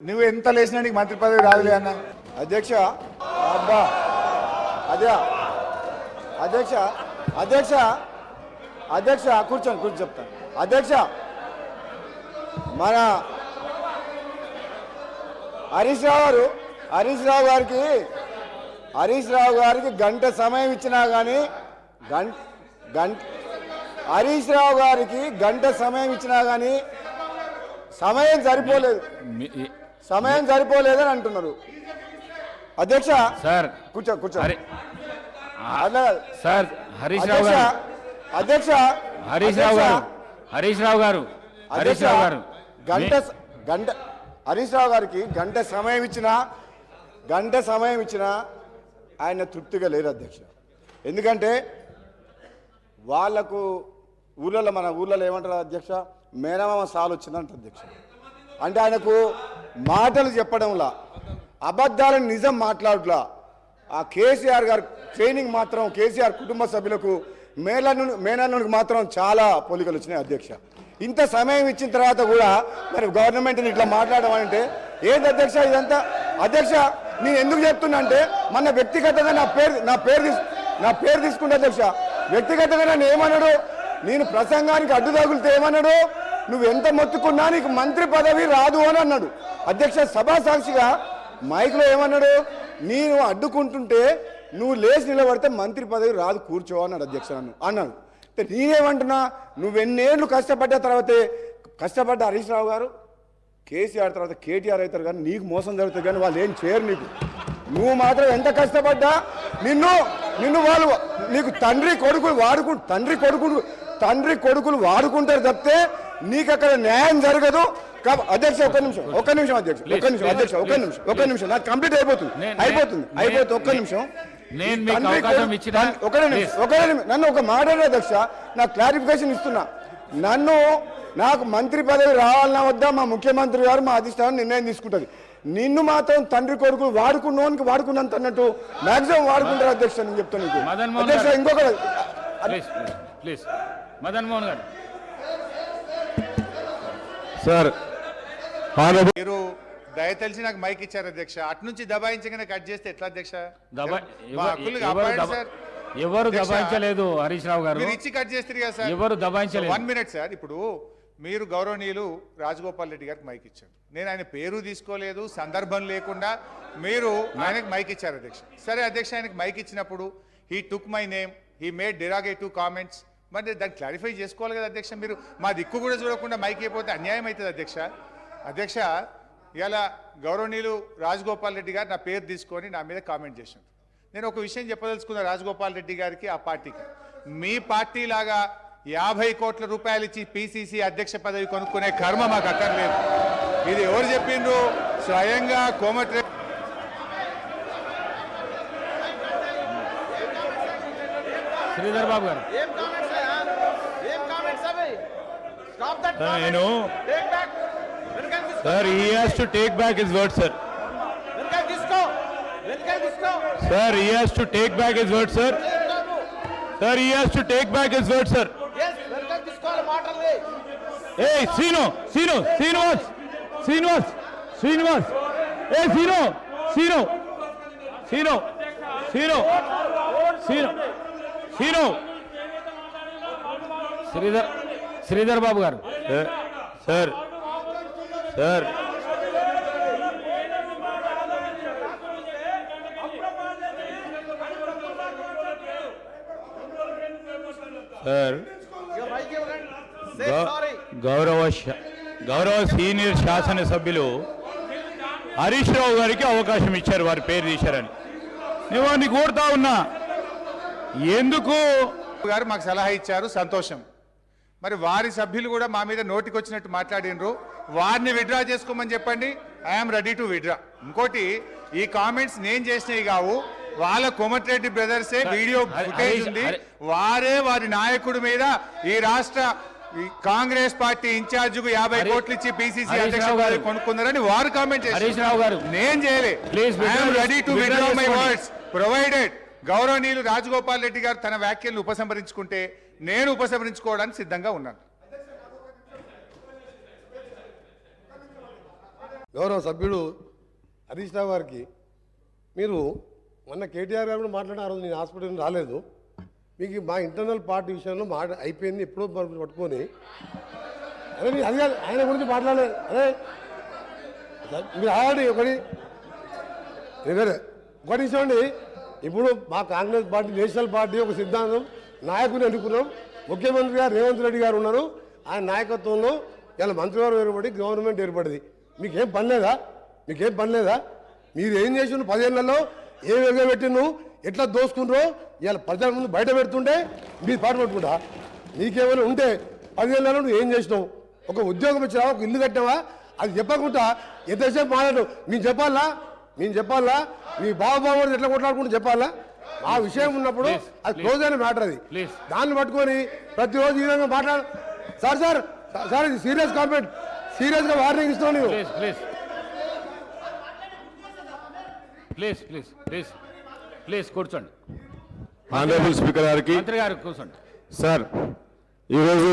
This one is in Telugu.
నువ్వు ఎంత లేచినా నీకు మంత్రి పదవి రాదులే అన్న. అధ్యక్ష అబ్బా. అదే అధ్యక్ష అధ్యక్ష. అధ్యక్ష కూర్చోండి కూర్చొని చెప్తాను అధ్యక్ష. మన హరీష్ రావు గారు హరీష్ రావు గారికి హరీష్ రావు గారికి గంట సమయం ఇచ్చినా కానీ గంట గంట హరీష్ రావు గారికి గంట సమయం ఇచ్చినా కానీ సమయం సరిపోలేదు. సమయం సరిపోలేదని అంటున్నారు. అధ్యక్ష సార్ కూర్చో కూర్చో. సార్ హరీష్ రావు అధ్యక్ష గారు. అధ్యక్ష హరీష్ రావు గారు. హరీష్ రావు గారు. హరీష్ రావు గారు. గంట గంట హరీష్ రావు గారికి గంట సమయం ఇచ్చిన గంట సమయం ఇచ్చిన ఆయన తృప్తిగా లేరు అధ్యక్ష. ఎందుకంటే వాళ్ళకు ఊళ్ళలో మన ఊళ్ళలో ఏమంటారు అధ్యక్ష? మేనమామ సాలు వచ్చిందంట అధ్యక్ష. అంటే ఆయనకు మాటలు చెప్పడంలా అబద్ధాలను నిజం మాట్లాడలా ఆ కేసీఆర్ గారు ట్రైనింగ్ మాత్రం కేసీఆర్ కుటుంబ సభ్యులకు మేనల్లు మేనల్లునికి మాత్రం చాలా పోలికలు వచ్చినాయి అధ్యక్ష. ఇంత సమయం ఇచ్చిన తర్వాత కూడా మరి గవర్నమెంట్ని ఇట్లా మాట్లాడడం అంటే ఏంది అధ్యక్ష ఇదంతా? అధ్యక్ష నేను ఎందుకు చెప్తున్నా అంటే మన వ్యక్తిగతంగా నా పేరు నా పేరు తీసు నా పేరు తీసుకుంటే అధ్యక్ష వ్యక్తిగతంగా నన్ను ఏమన్నాడు? నేను ప్రసంగానికి అడ్డు తగులితే ఏమన్నాడు? నువ్వు ఎంత మొత్తుకున్నా నీకు మంత్రి పదవి రాదు అని అన్నాడు. అధ్యక్ష సభా సాక్షిగా మైక్లో ఏమన్నాడు? నేను అడ్డుకుంటుంటే నువ్వు లేచి నిలబడితే మంత్రి పదవి రాదు కూర్చో అన్నాడు అధ్యక్ష నన్ను. అన్నాడు. నేనేమంటున్నా? నేనేమంటున్నా నువ్వెన్నేళ్ళు కష్టపడ్డ తర్వాతే కష్టపడ్డ హరీష్ రావు గారు కేసీఆర్ తర్వాత కేటీఆర్ అవుతారు కానీ నీకు మోసం జరుగుతుంది కానీ వాళ్ళు ఏం చేయరు నీకు. నువ్వు మాత్రం ఎంత కష్టపడ్డా? నిన్ను నిన్ను వాళ్ళు నీకు తండ్రి కొడుకులు వాడుకు తండ్రి కొడుకులు తండ్రి కొడుకులు వాడుకుంటారు తప్పితే నీకు అక్కడ న్యాయం జరగదు. అధ్యక్ష ఒక్క నిమిషం ఒక్క నిమిషం అధ్యక్ష ఒక్క నిమిషం అధ్యక్ష ఒక్క నిమిషం ఒక్క నిమిషం నాకు కంప్లీట్ అయిపోతుంది అయిపోతుంది అయిపోతుంది ఒక్క నిమిషం. నేను మీకు అవకాశం ఇచ్చినా- ఒకటే నిమిషం నన్ను ఒక మాట్లాడే అధ్యక్ష నాకు క్లారిఫికేషన్ ఇస్తున్నా. నన్ను నాకు మంత్రి పదవి రావాలన్నా వద్దా మా ముఖ్యమంత్రి గారు మా అధిష్టానం నిర్ణయం తీసుకుంటుంది. నిన్ను మాత్రం తండ్రి కొడుకు వాడుకున్నోనికి వాడుకున్నంత అన్నట్టు మాక్సిమం వాడుకుంటారు అధ్యక్ష నేను చెప్తాను నీకు. అధ్యక్ష. ఇంకొక ప్లీజ్ ప్లీజ్ మదన్ మోహన్ గారు. సార్. మీరు దయ తెలిసి నాకు మైక్ ఇచ్చారు అధ్యక్ష. అటు నుంచి దబాయించగానే కట్ చేస్తే ఎట్లా అధ్యక్ష? ఎవరు దబాయించలేదు హరీష్ రావు గారు. మీరు ఇచ్చి కట్ చేస్తారు కదా సార్. ఎవరు దబాయించలేదు. One minute sir. ఇప్పుడు మీరు గౌరవనీయులు రాజగోపాల్ రెడ్డి గారికి మైక్ ఇచ్చారు. నేను ఆయన పేరు తీసుకోలేదు సందర్భం లేకుండా మీరు ఆయనకు మైక్ ఇచ్చారు అధ్యక్ష. సరే అధ్యక్ష ఆయనకు మైక్ ఇచ్చినప్పుడు he took my name he made derogatory comments మరి దాన్ని క్లారిఫై చేసుకోవాలి కదా అధ్యక్ష. మీరు మా దిక్కు కూడా చూడకుండా మైక్ అయిపోతే అన్యాయం అవుతుంది అధ్యక్ష. అధ్యక్ష ఇలా గౌరవనీయులు రాజగోపాల్ రెడ్డి గారు నా పేరు తీసుకొని నా మీద కామెంట్ చేశారు. నేను ఒక విషయం చెప్పదలుచుకున్న రాజగోపాల్ రెడ్డి గారికి ఆ పార్టీకి. మీ పార్టీ లాగా యాభై కోట్ల రూపాయలు ఇచ్చి పిసిసి అధ్యక్ష పదవి కొనుక్కునే కర్మ మాకు అక్కర్లేదు. ఇది ఎవరు చెప్పిండ్రు? స్వయంగా కోమటి శ్రీధర్ బాబు గారు. ఏం కామెంట్స్ అయ్యా ఏం కామెంట్స్ అవి స్టాప్ దట్ నేను టేక్ బ్యాక్ వెనకాల తీసుకో sir he has to take back his word sir వెనకాల తీసుకో వెనకాల తీసుకో sir he has to take back his word sir చెప్తాను sir he has to take back his word sir yes వెనకాల Sridhar Sridhar Babu garu. Sir sir sir. గౌరవ శా- గౌరవ సీనియర్ శాసనసభ్యులు హరీష్ రావు గారికి అవకాశం ఇచ్చారు వారి పేరు తీశారని. నేను వారిని కోరుతా ఉన్నా. ఎందుకు? గారు మాకు సలహా ఇచ్చారు సంతోషం. మరి వారి సభ్యులు కూడా మా మీద నోటికి వచ్చినట్టు మాట్లాడినరు. వారిని విడ్రా చేసుకోమని చెప్పండి. ఐఎమ్ రెడీ టు విడ్రా ఇంకోటి ఈ కామెంట్స్ నేను చేసినవి కావు. వాళ్ళ కోమటిరెడ్డి బ్రదర్సే వీడియో ఫుటేజ్ ఉంది. వారే వారి నాయకుడి మీద ఈ రాష్ట్ర కాంగ్రెస్ పార్టీ ఇన్ఛార్జ్కు యాభై కోట్లు ఇచ్చి పిసిసి అధ్యక్ష గారు. కొనుక్కున్నారని వారు కామెంట్ గారు. నేను చేయలే. Please withdraw ready to withdraw my. Words provided గౌరవనీయులు రాజగోపాల్ రెడ్డి గారు తన వ్యాఖ్యలను ఉపసంహరించుకుంటే నేను ఉపసంహరించుకోవడానికి సిద్ధంగా ఉన్నాను. గౌరవ సభ్యుడు హరీష్ రావు గారికి మీరు మొన్న కేటీఆర్ గారు కూడా మాట్లాడిన ఆ రోజు నేను హాస్పిటల్ రాలేదు. మీకు మా ఇంటర్నల్ పార్టీ విషయంలో మాట అయిపోయింది ఎప్పుడో పట్టుకొని. అదే మీరు అది కాదు, ఆయన గురించి మాట్లాడలేదు. అదే మీరు ఆగండి ఒకటి. ఒకటి చూడండి. ఇప్పుడు మా కాంగ్రెస్ పార్టీ నేషనల్ పార్టీ ఒక సిద్ధాంతం. నాయకుని అనుకున్నాం ముఖ్యమంత్రి గారు రేవంత్ రెడ్డి గారు ఉన్నారు. ఆయన నాయకత్వంలో ఇలా మంత్రివర్గం ఏర్పడి గవర్నమెంట్ ఏర్పడింది. మీకేం పని లేదా? మీకేం పని లేదా? మీరు ఏం చేసిన పదేళ్ళలో? ఏం ఎగబెట్టిను ఎట్లా దోసుకుండ్రో? ఇలా ప్రజల ముందు బయట పెడుతుంటే మీరు పాటు పట్టుకుంటా? నీకేమైనా ఉంటే పదిహేనులలో నువ్వు ఏం చేసినావు? ఒక ఉద్యోగం ఇచ్చినావా ఒక ఇల్లు కట్టినావా? అది చెప్పకుండా ఎంతసేపు మాట్లాడు? మీరు చెప్పాలా? మేము చెప్పాలా? మీ బావబాబు ఎట్లా కొట్లాడుకుంటూ చెప్పాలా? ఆ విషయం ఉన్నప్పుడు అది. క్లోజ్ అయిన మ్యాటర్ అది. దాన్ని పట్టుకొని ప్రతిరోజు ఈ విధంగా మాట్లాడు సార్ సార్ సార్ ఇది సీరియస్ కామెంట్ సీరియస్గా వార్నింగ్ ఇస్తున్నాను నేను ప్లీజ్ ప్లీజ్ ప్లీజ్ ప్లీజ్ కూర్చోండి. ఆనరబుల్ స్పీకర్ గారికి కూర్చోండి. సార్ ఈరోజు